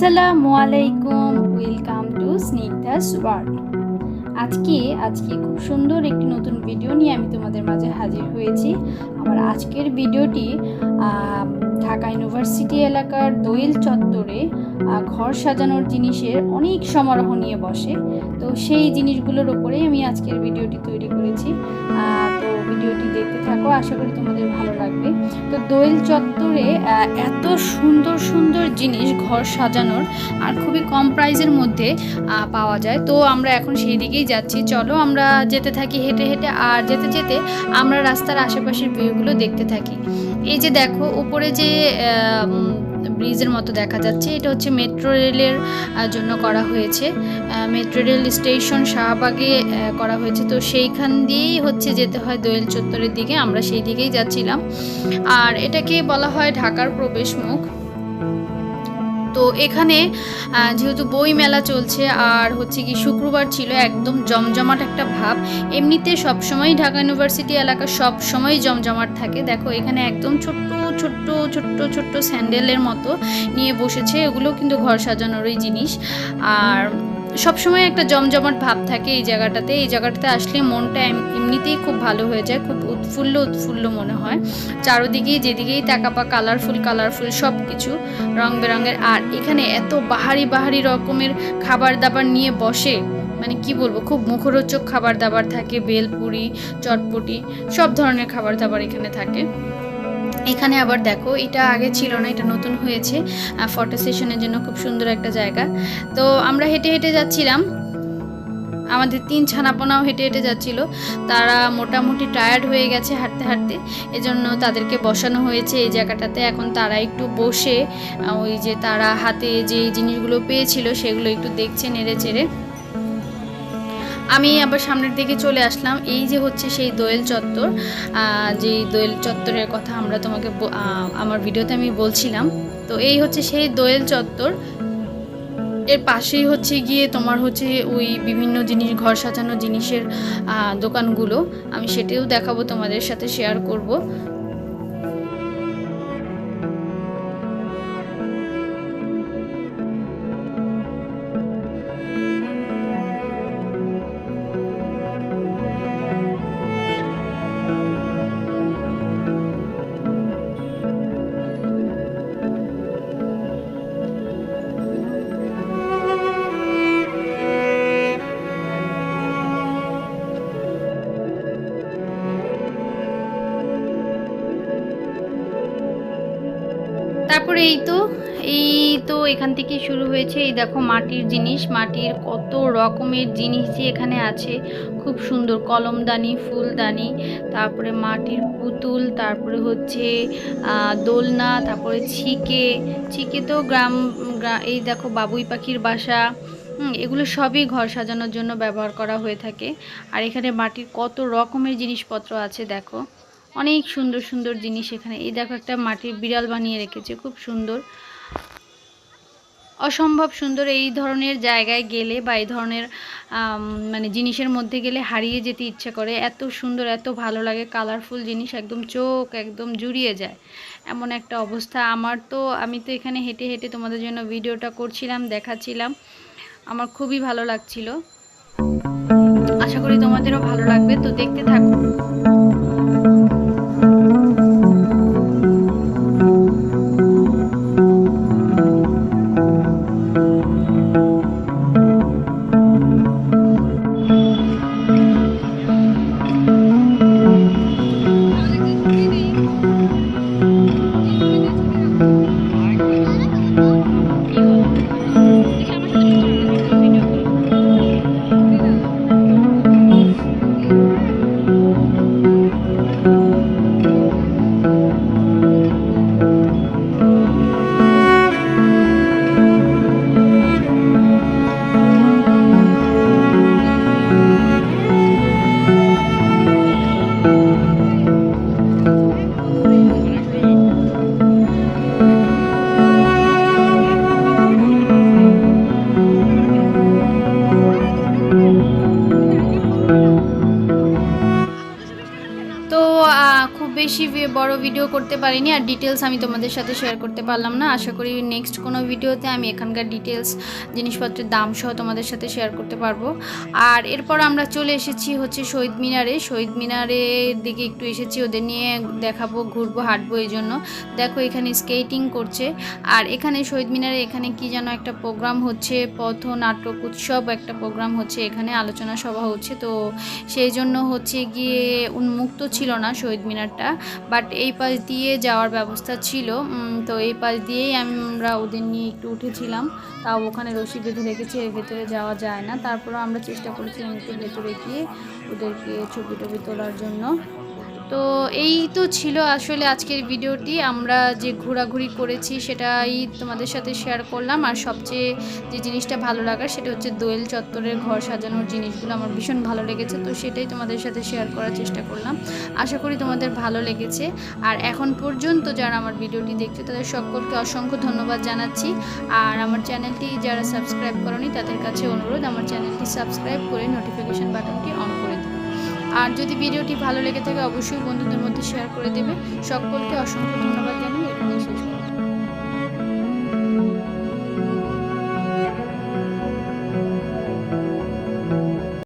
আসসালামু আলাইকুম welcome to Snigdha's world. আজকে আজকে খুব সুন্দর একটি নতুন ভিডিও নিয়ে আমি তোমাদের মাঝে হাজির হয়েছি। আমার আজকের ভিডিওটি ঢাকা ইউনিভার্সিটি এলাকার দোয়েল চত্বরে ঘর সাজানোর জিনিসের অনেক সমারোহ নিয়ে বসে। তো সেই জিনিসগুলোর ওপরেই আমি আজকের আশা করি তোমাদের ভালো লাগবে। তো দোয়েল চত্বরে এত সুন্দর সুন্দর জিনিস ঘর সাজানোর আর খুবই কম প্রাইজের মধ্যে পাওয়া যায়। তো আমরা এখন সেই দিকেই যাচ্ছি। চলো আমরা যেতে থাকি হেঁটে হেঁটে আর যেতে যেতে আমরা রাস্তার আশেপাশের ভিউগুলো দেখতে থাকি। এই যে দেখো, উপরে যে ব্রিজের মতো দেখা যাচ্ছে। এটা হচ্ছে মেট্রো রেলের জন্য করা হয়েছে। মেট্রো রেল স্টেশন শাহবাগে করা হয়েছে। তো সেইখান দিয়েই হচ্ছে যেতে হয় দোয়েল চত্বরের দিকে। আমরা সেই দিকেই যাচ্ছিলাম। আর এটাকে বলা হয় ঢাকার প্রবেশ মুখ তো এখানে যেহেতু বই মেলা চলছে আর হচ্ছে কি শুক্রবার ছিল একদম জমজমাট একটা ভাব, এমনিতে সবসময় ঢাকা ইউনিভার্সিটি এলাকা সব সময় জমজমাট থাকে। দেখো, এখানে একদম ছোট্ট ছোট্ট ছোট্ট ছোট্ট স্যান্ডেলের মতো নিয়ে বসেছে। এগুলো কিন্তু ঘর সাজানোরই জিনিস। আর সবসময় একটা জমজমাট ভাব থাকে এই জায়গাটাতে। এই জায়গাটাতে আসলে মনটা এমনিতেই খুব ভালো হয়ে যায়, খুব উৎফুল্ল উৎফুল্ল মনে হয়। চারোদিকেই যেদিকেই তাকাপা কালারফুল কালারফুল সব কিছু রং বেরঙের। আর এখানে এত বাহারি বাহারি রকমের খাবার দাবার নিয়ে বসে মানে কি বলব, খুব মুখরোচক খাবার দাবার থাকে, বেলপুরি, চটপটি, সব ধরনের খাবার দাবার এখানে থাকে। এখানে আবার দেখো, এটা আগে ছিল না, এটা নতুন হয়েছে ফটো সেশনের জন্য খুব সুন্দর একটা জায়গা। তো আমরা হেঁটে হেঁটে যাচ্ছিলাম। আমাদের তিন ছানাপোনাও হেঁটে হেঁটে যাচ্ছিল। তারা মোটামুটি টায়ার্ড হয়ে গেছে হাঁটতে হাঁটতে। এজন্য তাদেরকে বসানো হয়েছে এই জায়গাটাতে। এখন তারা একটু বসে ওই যে তারা হাতে যে জিনিসগুলো পেয়েছিল, সেগুলো একটু দেখছে, নেড়ে চেড়ে। আমি আবার সামনের দিকে চলে আসলাম। এই যে হচ্ছে সেই দোয়েল চত্বর যে দোয়েল চত্বরের কথা আমরা তোমাকে আমার ভিডিওতে আমি বলছিলাম। তো এই হচ্ছে সেই দোয়েল চত্বর। এর পাশেই হচ্ছে গিয়ে তোমার হচ্ছে ওই বিভিন্ন জিনিস, ঘর সাজানো জিনিসের দোকানগুলো। আমি সেটিও দেখাবো তোমাদের সাথে শেয়ার করব। তারপরে এই তো এই তো এখান থেকে শুরু হয়েছে। এই দেখো মাটির জিনিস, মাটির কত রকমের জিনিস যে এখানে আছে। খুব সুন্দর কলমদানি, ফুলদানি, তারপরে মাটির পুতুল, তারপরে হচ্ছে দোলনা, তারপরে ছিকে। ছিকে তো গ্রাম, গ্রা- এই দেখো বাবুই পাখির বাসা। এগুলো সবই ঘর সাজানোর জন্য ব্যবহার করা হয়ে থাকে। আর এখানে মাটির কত রকমের জিনিসপত্র আছে দেখো। অনেক সুন্দর সুন্দর জিনিস এখানে। এই দেখো একটা মাটির বিড়াল বানিয়ে রেখেছে, খুব সুন্দর। অসম্ভব সুন্দর এই ধরনের জায়গায় গেলে বা এই ধরনের মানে জিনিসের মধ্যে গেলে হারিয়ে যেতে ইচ্ছে করে, এত সুন্দর, এত ভালো লাগে কালারফুল জিনিস একদম চোখ একদম জুড়িয়ে যায়। এমন একটা অবস্থা। আমার তো, আমি তো এখানে হেঁটে হেঁটে তোমাদের জন্য ভিডিওটা করছিলাম, দেখাচ্ছিলাম। আমার খুবই ভালো লাগছিল। আশা করি তোমাদেরও ভালো লাগবে। তো দেখতে থাকো বেশি বড় ভিডিও করতে পারিনি, আর ডিটেলস আমি তোমাদের সাথে শেয়ার করতে পারলাম না। আশা করি নেক্সট কোনো ভিডিওতে আমি এখানকার ডিটেলস জিনিসপত্রের দাম সহ তোমাদের সাথে শেয়ার করতে পারব। আর এরপর আমরা চলে এসেছি হচ্ছে শহীদ মিনারে। শহীদ মিনারের দিকে একটু এসেছি, ওদের নিয়ে দেখাবো, ঘুরবো, হাঁটবো এই জন্য। দেখো এখানে স্কেটিং করছে। আর এখানে শহীদ মিনারে এখানে কি যেন একটা প্রোগ্রাম হচ্ছে, পথ নাটক উৎসব একটা প্রোগ্রাম হচ্ছে, এখানে আলোচনা সভা হচ্ছে। তো সেই জন্য হচ্ছে গিয়ে উন্মুক্ত ছিল না শহীদ মিনারটা বাট এই পাশ দিয়ে যাওয়ার ব্যবস্থা ছিল। তো এই পাশ দিয়েই আমরা ওদের নিয়ে একটু উঠেছিলাম। তাও ওখানে রশি বেঁধে রেখেছি, এর ভেতরে যাওয়া যায় না। তারপরও আমরা চেষ্টা করেছিলাম একটু ভেতরে গিয়ে ওদেরকে ছবি টবি তোলার জন্য। তো এই তো ছিল আসলে আজকের ভিডিওটি। আমরা যে ঘোরাঘুরি করেছি সেটাই তোমাদের সাথে শেয়ার করলাম। আর সবচেয়ে যে জিনিসটা ভালো লাগার সেটা হচ্ছে দোয়েল চত্বরের ঘর সাজানোর জিনিসগুলো। আমার ভীষণ ভালো লেগেছে, তো সেটাই তোমাদের সাথে শেয়ার করার চেষ্টা করলাম। আশা করি তোমাদের ভালো লেগেছে। আর এখন পর্যন্ত যারা আমার ভিডিওটি দেখছে, তাদের সকলকে অসংখ্য ধন্যবাদ জানাচ্ছি। আর আমার চ্যানেলটি যারা সাবস্ক্রাইব করনি, তাদের কাছে অনুরোধ, আমার চ্যানেলটি সাবস্ক্রাইব করে নোটিফিকেশান বাটনটি অন আর যদি ভিডিওটি ভালো লেগে থাকে, অবশ্যই বন্ধুদের মধ্যে শেয়ার করে দেবে। সকলকে অসংখ্য ধন্যবাদ জানিয়ে এখানেই শেষ